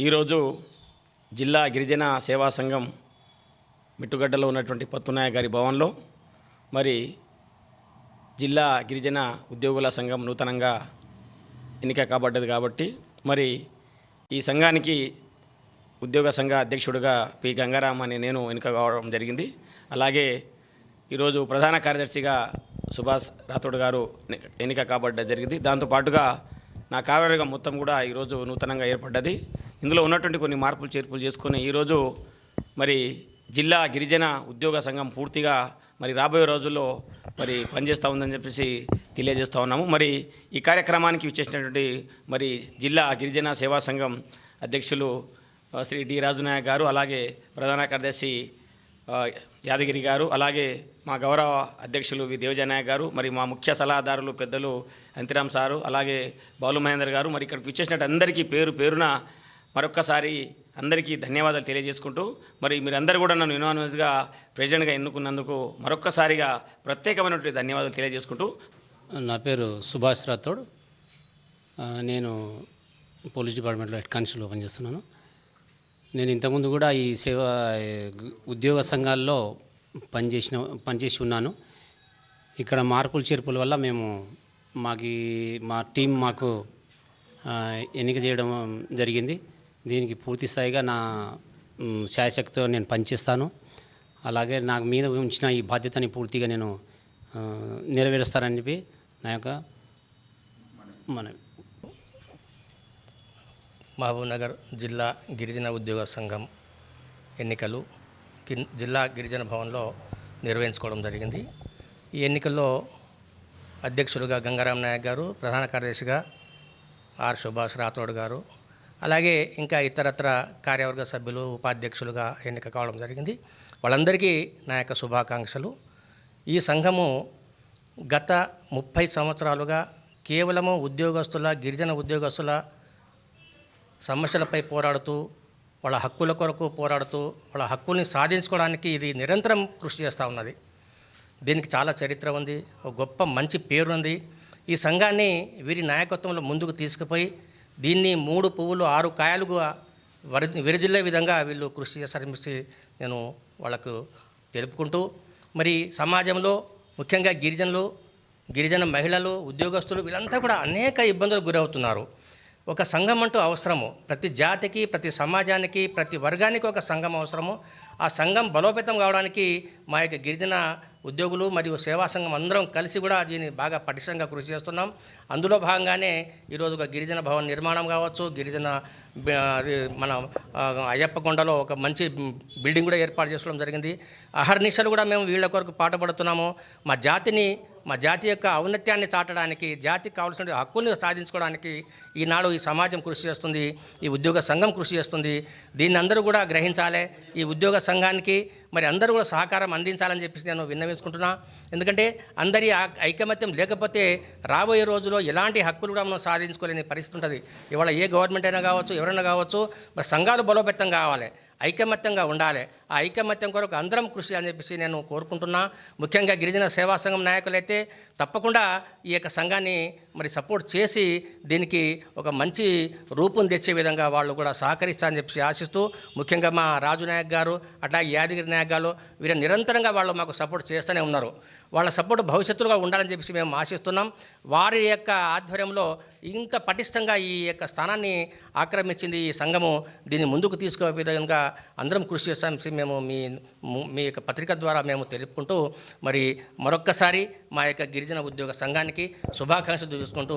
ఈరోజు జిల్లా గిరిజన సేవా సంఘం మిట్టుగడ్డలో ఉన్నటువంటి పత్తునాయ గారి భవన్లో మరి జిల్లా గిరిజన ఉద్యోగుల సంఘం నూతనంగా ఎన్నిక కాబడ్డది కాబట్టి మరి ఈ సంఘానికి ఉద్యోగ సంఘ అధ్యక్షుడిగా పి గంగారాం అని నేను ఎన్నిక కావడం జరిగింది. అలాగే ఈరోజు ప్రధాన కార్యదర్శిగా సుభాష్ రాథోడ్ గారు ఎన్నిక- ఎన్నిక కాబడ్డ జరిగింది. దాంతోపాటుగా నా కార్యవర్గం మొత్తం కూడా ఈరోజు నూతనంగా ఏర్పడ్డది. ఇందులో ఉన్నటువంటి కొన్ని మార్పులు చేర్పులు చేసుకొని ఈరోజు మరి జిల్లా గిరిజన ఉద్యోగ సంఘం పూర్తిగా మరి రాబోయే రోజుల్లో మరి పనిచేస్తూ ఉందని చెప్పేసి తెలియజేస్తూ ఉన్నాము. మరి ఈ కార్యక్రమానికి విచ్చేసినటువంటి మరి జిల్లా గిరిజన సేవా సంఘం అధ్యక్షులు శ్రీ డి రాజునాయక్ గారు అలాగే ప్రధాన కార్యదర్శి యాదగిరి గారు అలాగే మా గౌరవ అధ్యక్షులు వి దేవజనాయక్ గారు మరి మా ముఖ్య సలహాదారులు పెద్దలు అంతిరామ్ సారు అలాగే బాలు మహేందర్ గారు మరి ఇక్కడికి విచ్చేసినట్టు అందరికీ పేరు పేరున మరొక్కసారి అందరికీ ధన్యవాదాలు తెలియజేసుకుంటూ మరి మీరందరూ కూడా నన్ను యునానిమస్గా ప్రెసిడెంట్గా ఎన్నుకున్నందుకు మరొక్కసారిగా ప్రత్యేకమైనటువంటి ధన్యవాదాలు తెలియజేసుకుంటూ. నా పేరు సుభాష్ రాథోడ్. నేను పోలీస్ డిపార్ట్మెంట్లో హెడ్ కానిస్టేబుల్ పనిచేస్తున్నాను. నేను ఇంతకుముందు కూడా ఈ సేవ ఉద్యోగ సంఘాల్లో పనిచేసిన పనిచేసి ఉన్నాను. ఇక్కడ మార్పులు చేర్పుల వల్ల మేము మాకు మా టీం మాకు ఎన్నిక చేయడం జరిగింది. దీనికి పూర్తి స్థాయిగా నా శాశక్తితో శాయశక్తితో నేను పనిచేస్తాను. అలాగే నాకు మీద ఉంచిన ఈ బాధ్యతని పూర్తిగా నేను నెరవేరుస్తానని చెప్పి నా యొక్క మన మహబూబ్నగర్ జిల్లా గిరిజన ఉద్యోగ సంఘం ఎన్నికలు జిల్లా గిరిజన భవన్లో నిర్వహించుకోవడం జరిగింది. ఈ ఎన్నికల్లో అధ్యక్షులుగా గంగారాం నాయక్ గారు ప్రధాన కార్యదర్శిగా ఆర్ సుభాష్ రాథోడ్ గారు అలాగే ఇంకా ఇతరత్ర కార్యవర్గ సభ్యులు ఉపాధ్యక్షులుగా ఎన్నిక కావడం జరిగింది. వాళ్ళందరికీ నా యొక్క శుభాకాంక్షలు. ఈ సంఘము గత ముప్పై సంవత్సరాలుగా కేవలము ఉద్యోగస్తుల గిరిజన ఉద్యోగస్తుల సమస్యలపై పోరాడుతూ వాళ్ళ హక్కుల కొరకు పోరాడుతూ వాళ్ళ హక్కుల్ని సాధించుకోవడానికి ఇది నిరంతరం కృషి చేస్తూ ఉన్నది. దీనికి చాలా చరిత్ర ఉంది ఒక గొప్ప మంచి పేరు ఉంది ఈ సంఘాన్ని వీరి నాయకత్వంలో ముందుకు తీసుకుపోయి దీన్ని మూడు పువ్వులు ఆరు కాయలుగా వరి విరజిల్లే విధంగా వీళ్ళు కృషి చేస్తారని నేను వాళ్ళకు తెలుపుకుంటూ మరి సమాజంలో ముఖ్యంగా గిరిజనులు గిరిజన మహిళలు ఉద్యోగస్తులు వీళ్ళంతా కూడా అనేక ఇబ్బందులకు గురవుతున్నారు. ఒక సంఘం అంటూ అవసరము. ప్రతి జాతికి ప్రతి సమాజానికి ప్రతి వర్గానికి ఒక సంఘం అవసరము. ఆ సంఘం బలోపేతం కావడానికి మా యొక్క గిరిజన ఉద్యోగులు మరియు సేవా సంఘం అందరం కలిసి కూడా దీన్ని బాగా పటిష్టంగా కృషి చేస్తున్నాం. అందులో భాగంగానే ఈరోజు ఒక గిరిజన భవన్ నిర్మాణం కావచ్చు గిరిజన అది మన అయ్యప్ప కొండలో ఒక మంచి బిల్డింగ్ కూడా ఏర్పాటు చేసుకోవడం జరిగింది. అహర్నిశలు కూడా మేము వీళ్ళ కొరకు పాటుపడుతున్నాము. మా జాతిని మా జాతి యొక్క ఔన్నత్యాన్ని చాటడానికి జాతికి కావాల్సిన హక్కుల్ని సాధించుకోవడానికి ఈనాడు ఈ సమాజం కృషి చేస్తుంది ఈ ఉద్యోగ సంఘం కృషి చేస్తుంది. దీన్ని అందరూ కూడా గ్రహించాలి. ఈ ఉద్యోగ సంఘానికి మరి అందరూ కూడా సహకారం అందించాలని చెప్పేసి నేను విన్నవించుకుంటున్నా. ఎందుకంటే అందరి ఐకమత్యం లేకపోతే రాబోయే రోజుల్లో ఎలాంటి హక్కులు కూడా మనం సాధించుకోలేని పరిస్థితి ఉంటుంది. ఇవాళ ఏ గవర్నమెంట్ అయినా కావచ్చు ఎవరైనా కావచ్చు మరి సంఘాలు బలోపేతం కావాలి ఐకమత్యంగా ఉండాలి. ఆ ఐకమత్యం కొరకు అందరం కృషి అని చెప్పేసి నేను కోరుకుంటున్నా. ముఖ్యంగా గిరిజన సేవా సంఘం నాయకులైతే తప్పకుండా ఈ యొక్క సంఘాన్ని మరి సపోర్ట్ చేసి దీనికి ఒక మంచి రూపం తెచ్చే విధంగా వాళ్ళు కూడా సహకరిస్తారని చెప్పి ఆశిస్తూ ముఖ్యంగా మా రాజు నాయక్ గారు అట్లాగే యాదగిరి నాయక్ గారు వీరు నిరంతరంగా వాళ్ళు మాకు సపోర్ట్ చేస్తూనే ఉన్నారు. వాళ్ళ సపోర్ట్ భవిష్యత్తులో ఉండాలని చెప్పేసి మేము ఆశిస్తున్నాం. వారి యొక్క ఆధ్వర్యంలో ఇంత పటిష్టంగా ఈ యొక్క స్థానాన్ని ఆక్రమించింది ఈ సంఘము. దీన్ని ముందుకు తీసుకునే విధంగా అందరం కృషి చేస్తాం మేము మీ మీ యొక్క పత్రిక ద్వారా మేము తెలుపుకుంటూ మరి మరొక్కసారి మా యొక్క గిరిజన ఉద్యోగ సంఘానికి శుభాకాంక్షలు చూసుకుంటూ